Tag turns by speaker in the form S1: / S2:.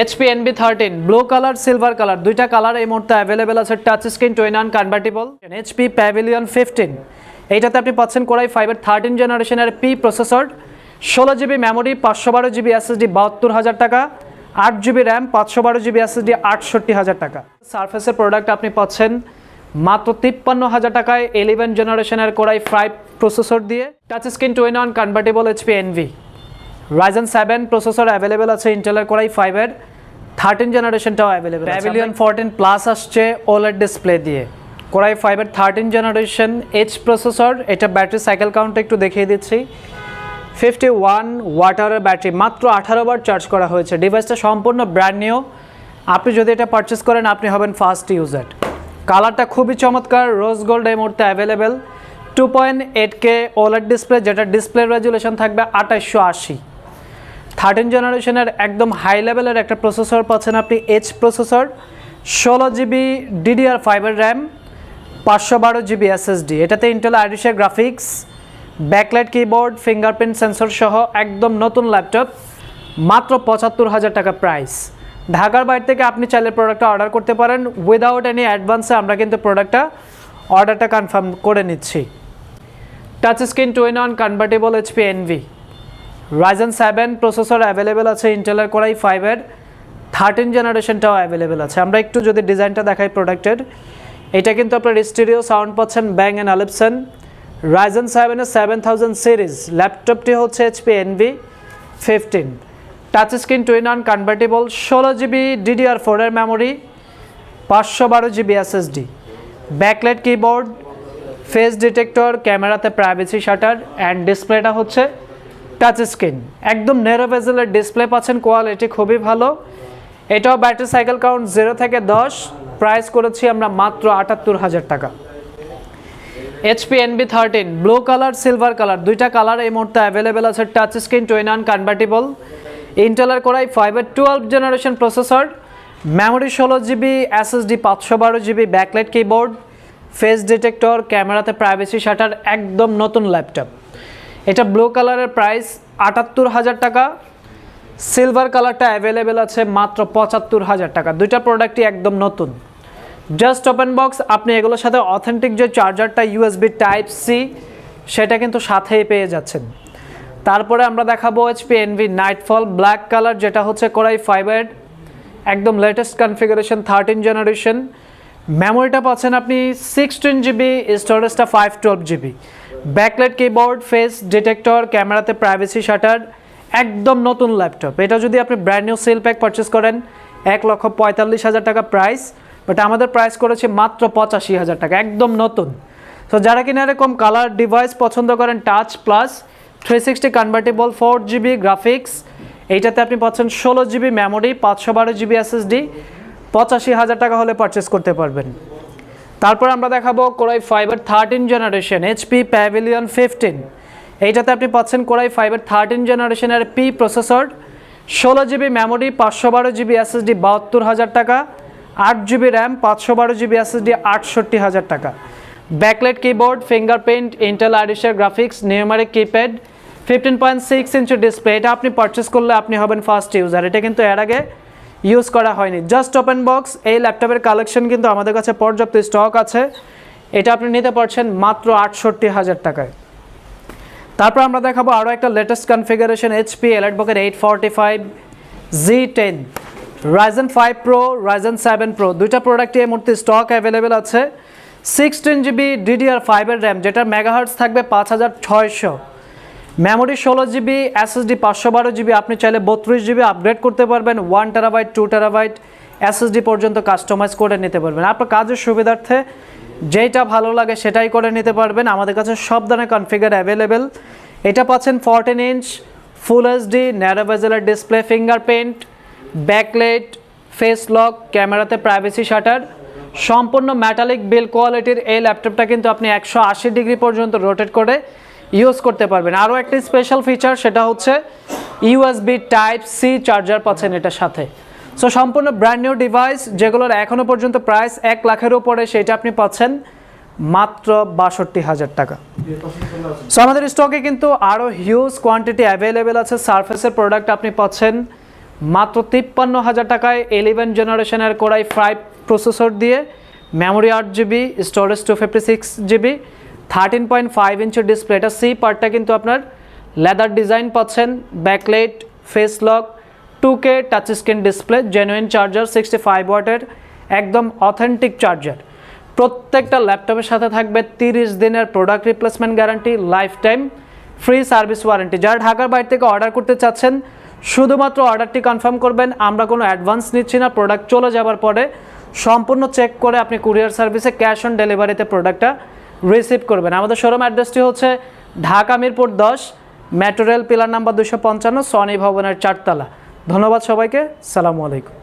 S1: HP NB thirteen blue colour silver colour দুইটা colour এই মুহূর্তে অ্যাভেলেবেল আছে touch screen two in one convertible HP Pavilion fifteen এইটাতে আপনি পাচ্ছেন কোরাই ফাইভের থার্টিন জেনারেশনের পি প্রসেসর ষোলো জিবি মেমোরি পাঁচশো বারো জিবি এসএসডি বাহাত্তর হাজার টাকা, আট জিবি র্যাম পাঁচশো বারো জিবি এসএসডি আটষট্টি হাজার টাকা। সার্ফেসের প্রোডাক্ট আপনি পাচ্ছেন মাত্র তিপ্পান্ন হাজার টাকায় ইলেভেন জেনারেশনের কোরাই ফাইভ প্রসেসর দিয়ে touch screen two in one convertible HP Envy Ryzen seven processor available আছে ইন্টেলের কোরাই ফাইভের থার্টিন জেনারেশনটাও অ্যাভেলেবেল প্যাভিলিয়ন ফোরটিন প্লাস আসছে ওলেড ডিসপ্লে দিয়ে। কোরাই ফাইভের থার্টিন জেনারেশন এইচ প্রসেসর এটা ব্যাটারি সাইকেল কাউন্ট একটু দেখিয়ে দিচ্ছি। ফিফটি ওয়ান ওয়াটারের ব্যাটারি মাত্র আঠারো বার চার্জ করা হয়েছে। ডিভাইসটা সম্পূর্ণ ব্র্যান্ড নিউ আপনি যদি এটা পারচেস করেন আপনি হবেন ফার্স্ট ইউজার কালারটা খুবই চমৎকার রোজ গোল্ড এই মুহূর্তে available two point eight K OLED display যেটা ডিসপ্লে রেজুলেশন থাকবে আঠাশশো আশি। থার্টিন জেনারেশনের একদম হাই লেভেলের একটা প্রসেসর পাচ্ছেন আপনি এইচ প্রসেসর, ষোলো জিবি ডিডিআর ফাইবার র্যাম পাঁচশো বারো জিবি এসএসডি এটাতে Intel আইডিসের graphics backlight keyboard fingerprint sensor সহ একদম নতুন ল্যাপটপ মাত্র পঁচাত্তর হাজার টাকা প্রাইস ঢাকার বাইরে থেকে আপনি চাইলে প্রোডাক্টটা অর্ডার করতে পারেন। উইদাউট এনি অ্যাডভান্সে আমরা কিন্তু প্রোডাক্টটা অর্ডারটা কনফার্ম করে নিচ্ছি। Touch screen two in on convertible HP Envy Ryzen seven processor available আছে ইন্টেলের করাই ফাইভের থার্টিন জেনারেশনটাও অ্যাভেলেবেল আছে। আমরা একটু যদি ডিজাইনটা দেখাই প্রোডাক্টের এটা কিন্তু আপনার স্টুডিও সাউন্ড পাচ্ছেন ব্যাং অ্যান্ড আলিপসন রাইজেন সেভেনের সেভেন থাউজেন্ড সিরিজ ল্যাপটপটি হচ্ছে HP Envy fifteen touch screen two in on convertible ষোলো জিবি ডিডিআর ফোরের মেমোরি পাঁচশো বারো GB SSD backlight keyboard face detector ক্যামেরাতে প্রাইভেসি শাটার অ্যান্ড ডিসপ্লেটা হচ্ছে টাচ স্ক্রিন একদম নেরো ভেজেলের ডিসপ্লে পাচ্ছেন কোয়ালিটি খুবই ভালো। এটাও ব্যাটারি সাইকেল কাউন্ট জিরো থেকে দশ। প্রাইস করেছি আমরা মাত্র আটাত্তর হাজার টাকা। HP NB thirteen blue colour silver colour দুইটা কালার এই মুহূর্তে অ্যাভেলেবেল আছে touch screen two in one convertible ইন্টেলের কোরাই ফাইভের টুয়েলভ জেনারেশন প্রসেসর মেমোরি ষোলো জিবি এসএসডি পাঁচশো বারো GB backlight keyboard face detector ক্যামেরাতে প্রাইভেসি শাটার একদম নতুন ল্যাপটপ এটা ব্লু কালারের প্রাইস আটাত্তর হাজার টাকা। সিলভার কালারটা অ্যাভেলেবেল আছে মাত্র পঁচাত্তর হাজার টাকা। দুইটা প্রোডাক্টই একদম নতুন। জাস্ট ওপেন বক্স আপনি এগুলোর সাথে অথেন্টিক যে চার্জারটা ইউএসবি টাইপ সি সেটা কিন্তু সাথেই পেয়ে যাচ্ছেন। তারপরে আমরা দেখাবো HP Envy nightfall black colour যেটা হচ্ছে কোরাই ফাইবার একদম লেটেস্ট কনফিগারেশন থার্টিন জেনারেশন মেমোরিটা পাচ্ছেন আপনি sixteen GB স্টোরেজটা five twelve GB backlit keyboard face detector ক্যামেরাতে প্রাইভেসি শাটার একদম নতুন ল্যাপটপ এটা যদি আপনি brand new seal pack purchase করেন, এক লক্ষ পঁয়তাল্লিশ হাজার টাকা প্রাইস বাট আমাদের প্রাইস করেছে মাত্র পঁচাশি হাজার টাকা, একদম নতুন। তো যারা কিনা এরকম কালার ডিভাইস পছন্দ করেন touch plus three sixty convertible four GB graphics এইটাতে আপনি পাচ্ছেন ষোলো জিবি মেমোরি পাঁচশো বারো জিবি এসএসডি পঁচাশি হাজার টাকা হলে পারচেস করতে পারবেন। তারপর আমরা দেখাবো core i five thirteen generation HP Pavilion fifteen এইটাতে আপনি পাচ্ছেন কোরাই ফাইবার থার্টিন জেনারেশনের পি প্রসেসর ষোলো জিবি মেমোরি পাঁচশো বারো জিবি এসএসডি বাহাত্তর হাজার টাকা। আট জিবি র্যাম পাঁচশো বারো জিবি এসএসডি আটষট্টি হাজার টাকা। Backlit keyboard fingerprint Intel আইডিসের graphics numeric keypad fifteen point six inch display এটা আপনি পারচেস করলে আপনি হবেন ফার্স্ট ইউজার এটা কিন্তু এর আগে ইউজ করা হয়নি। জাস্ট ওপেন বক্স, এই ল্যাপটপের কালেকশন কিন্তু আমাদের কাছে পর্যাপ্ত স্টক আছে। এটা আপনি নিতে পারছেন মাত্র আটষট্টি হাজার টাকায়। তারপর আমরা দেখাবো আরও একটা latest configuration HP এলাইটবকের eight forty five G ten Ryzen five pro Ryzen seven pro দুইটা প্রোডাক্টই এই মুহূর্তে স্টক অ্যাভেলেবেল আছে। সিক্সটিন জিবি ডিডিআর ফাইভের র্যাম যেটার মেগাহার্টস থাকবে পাঁচ হাজার ছয়শো। মেমোরি ষোলো জিবি এসএসডি পাঁচশো বারো জিবি, আপনি চাইলে বত্রিশ জিবি আপগ্রেড করতে পারবেন one terabyte two terabyte SSD পর্যন্ত কাস্টমাইজ করে নিতে পারবেন। আপনার কাজের সুবিধার্থে যেইটা ভালো লাগে সেটাই করে নিতে পারবেন। আমাদের কাছে সব ধরনের কনফিগার অ্যাভেলেবেল এটা পাচ্ছেন fourteen inch full HD narrow ভেজেলার display fingerprint backlit face lock ক্যামেরাতে প্রাইভেসি শাটার সম্পূর্ণ ম্যাটালিক বিল কোয়ালিটির এই ল্যাপটপটা কিন্তু আপনি একশো আশি ডিগ্রি পর্যন্ত রোটেট করে ইউজ করতে পারবেন। আরও একটি স্পেশাল ফিচার সেটা হচ্ছে ইউএসবি টাইপ সি চার্জার পাচ্ছেন এটার সাথে। সো সম্পূর্ণ ব্র্যান্ড নিউ ডিভাইস যেগুলোর এখনও পর্যন্ত প্রাইস এক লাখের উপরে, সেটা আপনি পাচ্ছেন মাত্র বাষট্টি হাজার টাকা। সো আমাদের স্টকে কিন্তু আরও হিউজ কোয়ান্টিটি অ্যাভেলেবেল আছে। সার্ফেসের প্রোডাক্ট আপনি পাচ্ছেন মাত্র তিপ্পান্ন হাজার টাকায় ইলেভেন জেনারেশনের কোরাই ফাইভ প্রসেসর দিয়ে মেমোরি আট GB storage two fifty six GB thirteen point five ইঞ্চের display এটা সি পার্টটা কিন্তু আপনার লেদার ডিজাইন পাচ্ছেন backlight face lock two K touch screen display genuine charger sixty five ওয়াটের একদম অথেন্টিক চার্জার প্রত্যেকটা ল্যাপটপের সাথে থাকবে তিরিশ দিনের product replacement guarantee life time free service warranty যারা ঢাকার বাইরে থেকে অর্ডার করতে চাচ্ছেন, শুধুমাত্র অর্ডারটি কনফার্ম করবেন, আমরা কোনো অ্যাডভান্স নিচ্ছি না প্রোডাক্ট চলে যাওয়ার পরে সম্পূর্ণ চেক করে আপনি কুরিয়ার সার্ভিসে ক্যাশ অন ডেলিভারিতে প্রোডাক্টটা রিসিভ করবেন। আমাদের শোরুম অ্যাড্রেসটি হচ্ছে ঢাকা মিরপুর দশ মেট্রো রেল পিলার নাম্বার দুশো পঞ্চান্ন সনি ভবনের চারতলা। ধন্যবাদ সবাইকে। সালামু আলাইকুম।